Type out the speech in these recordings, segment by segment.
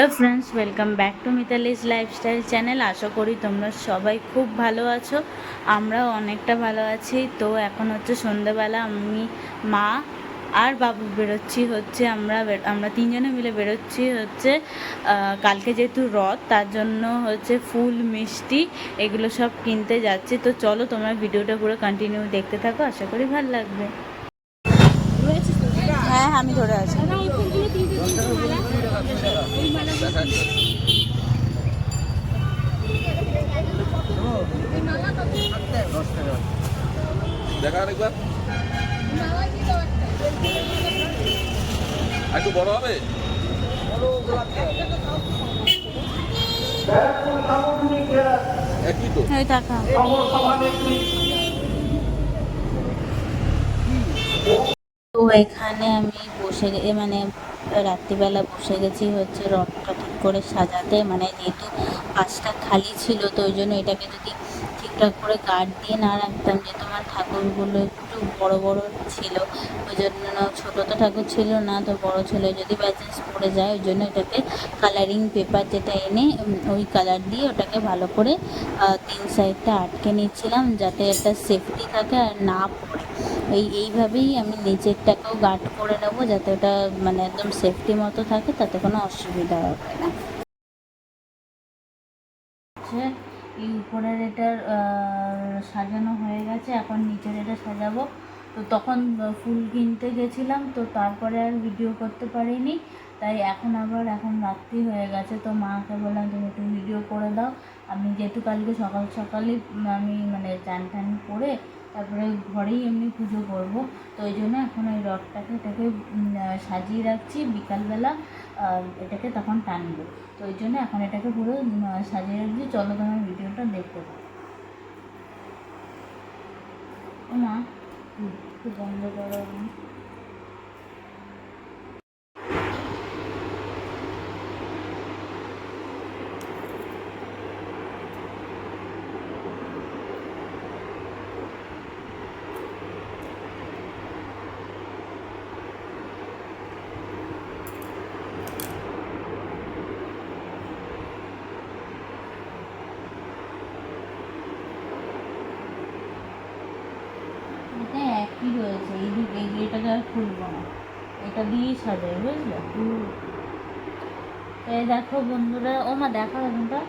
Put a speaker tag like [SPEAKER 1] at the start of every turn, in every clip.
[SPEAKER 1] Hello friends, welcome back to Mitali's lifestyle channel. আশা করি তোমরা সবাই খুব ভালো আছো, আমরাও অনেকটা ভালো আছি। তো এখন হচ্ছে সন্ধ্যেবেলা, আমি, মা আর বাবু বেরোচ্ছি হচ্ছে, আমরা আমরা তিনজনে মিলে বেরোচ্ছি হচ্ছে কালকে যেহেতু রথ, তার জন্য হচ্ছে ফুল, মিষ্টি এগুলো সব কিনতে যাচ্ছি। তো চলো তোমরা ভিডিওটা পুরো কন্টিনিউ দেখতে থাকো, আশা করি ভালো লাগবে। হ্যাঁ আমি ধরে আছি।
[SPEAKER 2] একটু বড় হবে? একই তো।
[SPEAKER 1] এখানে আমি বসে মানে রাত্রিবেলা বসে গেছি হচ্ছে রথটা ঠিক করে সাজাতে। মানে যেহেতু পাশটা খালি ছিল, তো ওই জন্য এটাকে যদি ঠিকঠাক করে গার্ড দিয়ে না রাখতাম যেহেতু আমার ঠাকুরগুলো একটু বড় বড় ছিল, ওই জন্য ছোটো তো ঠাকুর ছিল না, তো বড় ছিল। যদি বাই চান্স পড়ে যায়, ওই জন্য এটাকে কালারিং পেপার যেটা এনে ওই কালার দিয়ে ওটাকে ভালো করে তিন সাইডটা আটকে নিচ্ছিলাম, যাতে একটা সেফটি থাকে আর না এই, এইভাবেই আমি নিচেরটাকেও গার্ড করে নেব যাতে ওটা মানে একদম সেফটি মতো থাকে, তাতে কোনো অসুবিধা হবে না। হচ্ছে এই উপরের এটার সাজানো হয়ে গেছে, এখন নিচের এটা সাজাবো। তো তখন ফুল কিনতে গেছিলাম, তো তারপরে আর ভিডিও করতে পারিনি। তাই এখন আবার, এখন রাত্রি হয়ে গেছে, তো মাকে বললাম, তুমি একটু ভিডিও করে দাও। আমি যেহেতু কালকে সকাল সকালই, আমি মানে চান টান করে তারপরে ঘরেই এমনি পুজো করব। তো ওই জন্য এখন ওই রথটাকে এটাকে সাজিয়ে রাখছি বিকালবেলা এটাকে তখন টানবো। তো ওই জন্য এখন এটাকে পুরো সাজিয়ে রাখছি। চলো তোমার ভিডিওটা দেখতে মা বন্ধ করো একই রয়েছে এই দিকে এই এটাকে আর খুলবো না। এটা দিয়েই সাজাই বুঝলে? এই দেখো বন্ধুরা ও মা দেখো এখানটা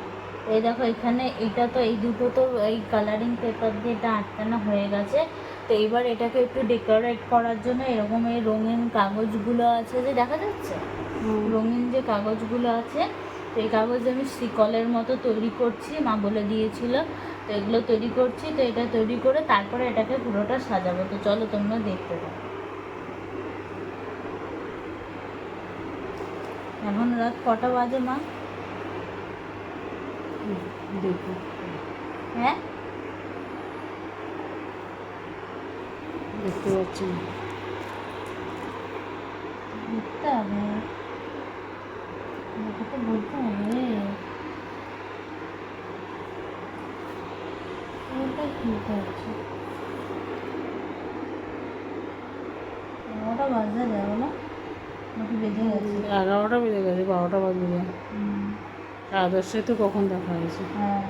[SPEAKER 1] এই দেখো এখানে এটা তো এই দুটো তো এই কালারিং পেপার দিয়ে এটা আটকানো হয়ে গেছে। তো এবার এটাকে একটু ডেকোরেট করার জন্য এরকম এই রঙিন কাগজগুলো আছে যে দেখা যাচ্ছে? রঙিন যে কাগজগুলো আছে তো এই কাগজ আমি শিকলের মতো তৈরি করছি মা বলে দিয়েছিল। তো এগুলো তৈরি করছি তো এটা তৈরি করে তারপরে এটাকে পুরোটা সাজাবো। তো চলো তোমরা দেখতে পাও এখন রাত কটা বাজে মা? হ্যাঁ?
[SPEAKER 3] দেখতে পাচ্ছি
[SPEAKER 1] দেখতে হবে। বলতে হবে। ওটা খুলতে হচ্ছে। ওটা বাজতে যাব না? নাকি বেজে গেছে।
[SPEAKER 3] এগারোটা বেজে গেছে বারোটা বাজে যায়।
[SPEAKER 1] হুম,
[SPEAKER 3] তো কখন দেখা হয়েছে?
[SPEAKER 1] হ্যাঁ।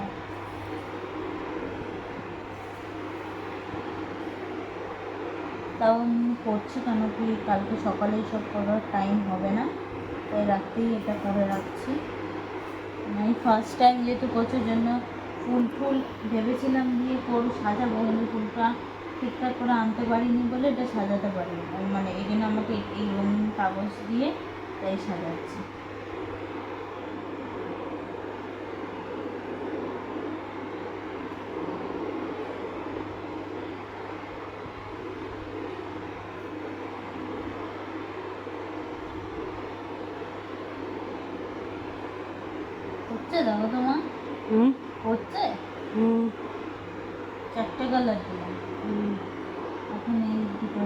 [SPEAKER 1] তাও করছি কেন কি? কালকে সকালেই সব করার টাইম হবে না। তাই রাত্রেই এটা করে রাখছি। আমি ফার্স্ট টাইম যেহেতু করছি জন্য ফুল ফুল ভেবেছিলাম দিয়ে কোর সাজাবো, কিন্তু ফুলটা ঠিকঠাক করে আনতে পারিনি বলে এটা সাজাতে আমি মানে এই জন্য আমাকে এই- রঙিন কাগজ দিয়ে তাই সাজাচ্ছি। হচ্ছে দেখো তো মা
[SPEAKER 3] হুম?
[SPEAKER 1] হচ্ছে
[SPEAKER 3] হুম।
[SPEAKER 1] চারটে কালার দিলাম। এখন এই দুটো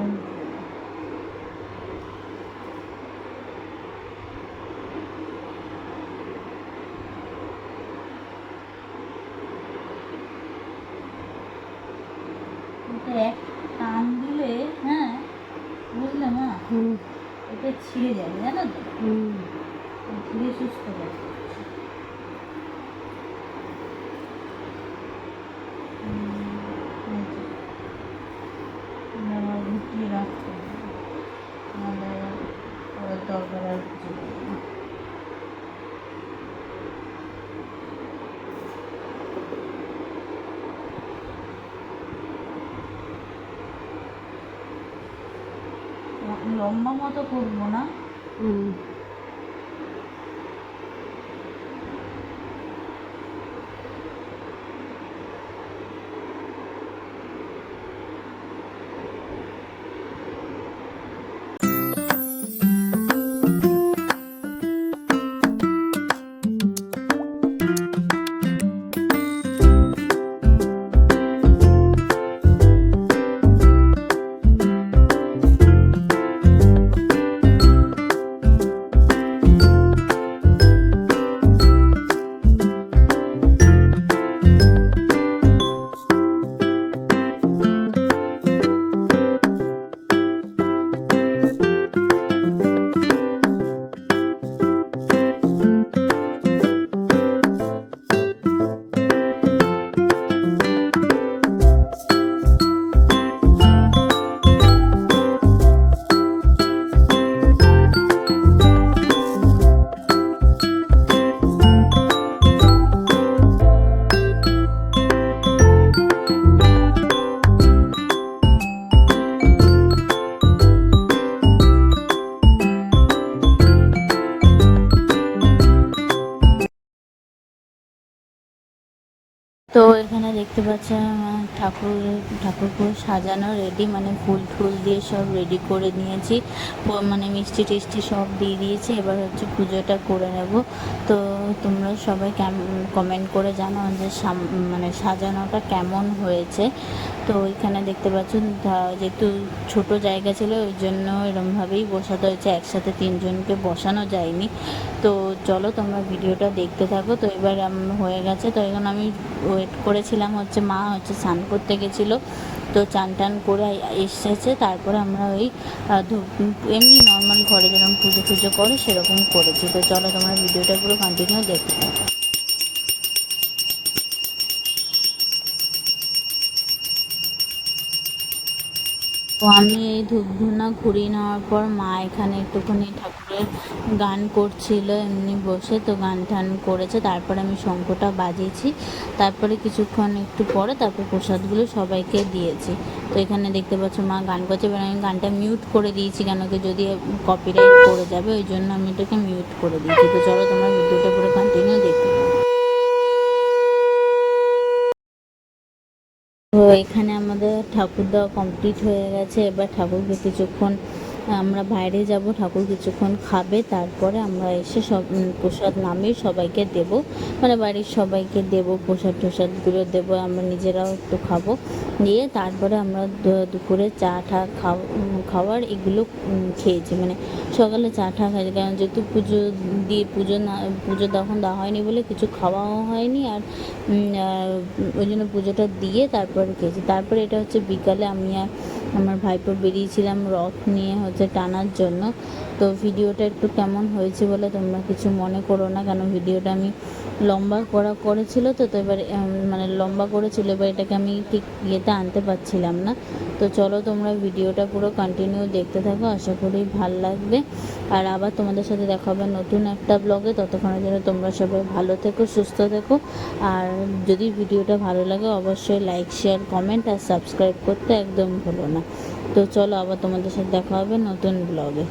[SPEAKER 1] এক টান দিলে হ্যাঁ বুঝলে মা
[SPEAKER 3] হুম।
[SPEAKER 1] এটা ছিঁড়ে যাবে জানো তো?
[SPEAKER 3] হুম।
[SPEAKER 1] ঠিক সুস্থ করে গুটিয়ে রাখতে হবে নাহলে পরে দরকার আর কিছু হবে না। লম্বা মতো করব না। দেখতে পাচ্ছেন ঠাকুর ঠাকুরকে সাজানো রেডি মানে ফুল টুল দিয়ে সব রেডি করে নিয়েছি। মানে মিষ্টি টিষ্টি সব দিয়ে দিয়েছি। এবার হচ্ছে পুজোটা করে নেব। তো তোমরা সবাই কমেন্ট করে জানাও যে মানে সাজানোটা কেমন হয়েছে। তো ওইখানে দেখতে পাচ্ছ যেহেতু ছোট জায়গা ছিল, ওই জন্য এরমভাবেই বসাতে হয়েছে। একসাথে তিনজনকে বসানো যায়নি। তো চলো তোমরা ভিডিওটা দেখতে থাকো। তো এবার হয়ে গেছে। তো এখন আমি ওয়েট করেছিলাম হচ্ছে মা হচ্ছে স্নান করতে গেছিল। তো চান টান করে এসেছে, তারপরে আমরা ওই এমনি নর্মাল ঘরে যেরকম পুজো টুজো করে সেরকম করেছি। তো চলো তোমরা ভিডিওটা পুরো কন্টিনিউ দেখতে থাকো। আমি এই ধূপ ধুনা ঘুরিয়ে নেওয়ার পর মা এখানে একটুখানি ঠাকুরের গান করছিল, এমনি বসে তো গান টান করেছে। তারপরে আমি শঙ্খটা বাজিয়েছি। তারপরে কিছুক্ষণ একটু পরে তারপর প্রসাদগুলো সবাইকে দিয়েছি। তো এখানে দেখতে পাচ্ছ মা গান করছে। এবার আমি গানটা মিউট করে দিয়েছি কেন কি যদি কপিরাইট পড়ে যাবে, ওই জন্য আমি এটাকে মিউট করে দিয়েছি। তো চলো তোমরা ভিডিওটা পুরো কন্টিনিউ দেখতে থাকো। তো এখানে আমাদের ঠাকুর দেওয়া কমপ্লিট হয়ে গেছে। এবার ঠাকুরকে কিছুক্ষণ আমরা বাইরে যাব, ঠাকুর কিছুক্ষণ খাবে, তারপরে আমরা এসে সব প্রসাদ নামিয়ে সবাইকে দেব। মানে বাড়ির সবাইকে দেব, প্রসাদ টসাদগুলো দেবো, আমরা নিজেরাও একটু খাব। দিয়ে তারপরে আমরা দুপুরে চা ঠা খাও খাওয়ার এগুলো খেয়েছি। মানে সকালে চা ঠা খাইছি কারণ যেহেতু পুজো দিয়ে পুজো না, পুজো তখন দেওয়া হয়নি বলে কিছু খাওয়াও হয়নি আর, ওই জন্য পুজোটা দিয়ে তারপরে খেয়েছি। তারপরে এটা হচ্ছে বিকালে আমি আর আমার ভাইপো বেরিয়েছিলাম রথ নিয়ে হচ্ছে টানার জন্য। তো ভিডিওটা একটু কেমন হয়েছে বলে তোমরা কিছু মনে করো না, কেন ভিডিওটা আমি লম্বা করা করেছিল তো তো এবার মানে লম্বা করেছিল, এবার এটাকে আমি ঠিক ইয়েতে আনতে পারছিলাম না। তো চলো তোমরা ভিডিওটা পুরো কন্টিনিউ দেখতে থাকো, আশা করি ভালো লাগবে। আর আবার তোমাদের সাথে দেখা হবে নতুন একটা ব্লগে ততক্ষণের জন্য তোমরা সবাই ভালো থেকো, সুস্থ থেকো। আর যদি ভিডিওটা ভালো লাগে, অবশ্যই লাইক শেয়ার কমেন্ট আর সাবস্ক্রাইব করতে একদম ভুলো না। তো চলো আবার তোমাদের সাথে দেখা হবে নতুন ব্লগে